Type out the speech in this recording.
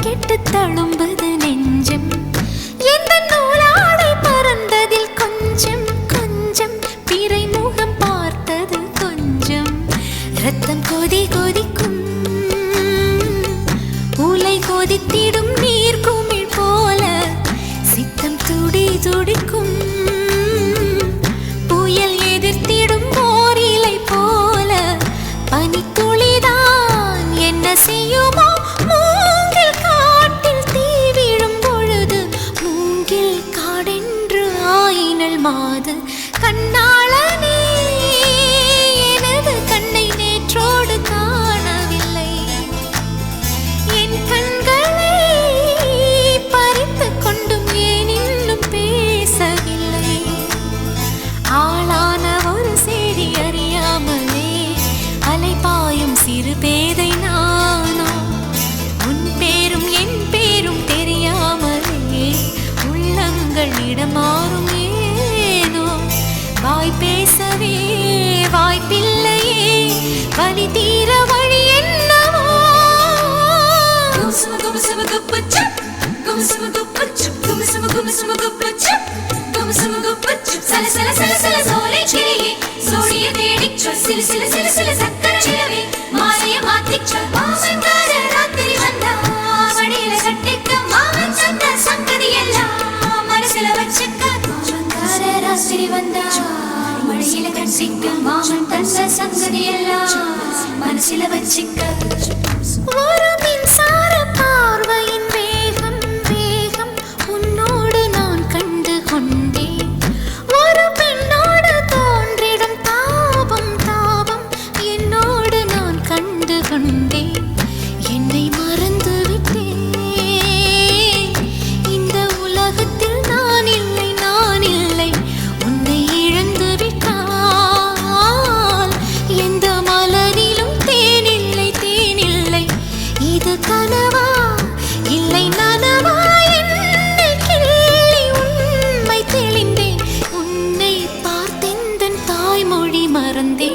கேட்டு தழும்புது நெஞ்சம். எந்த நூலாடை பறந்ததில் கொஞ்சம் கொஞ்சம். பிறை முகம் பார்த்தது கொஞ்சம். ரத்தம் கொதி கொதிக்கும். உலை கொதித்திடும் நீர் குமிழ் போல. துடிக்கும். கண்ணமாது கண்ணாள எனது கண்ணை நேற்றோடு காணவில்லை. என் கண்களை பறித்து கொண்டும் ஏன் பேசவில்லை? ஆளான ஒரு செடி அறியாமலே அலைபாயும் சிறு பேதை நானா? உன் பேரும் என் பேரும் தெரியாமலே உள்ளங்கள் இடமாறும் மனசில வச்சிக்க. பொருந்தி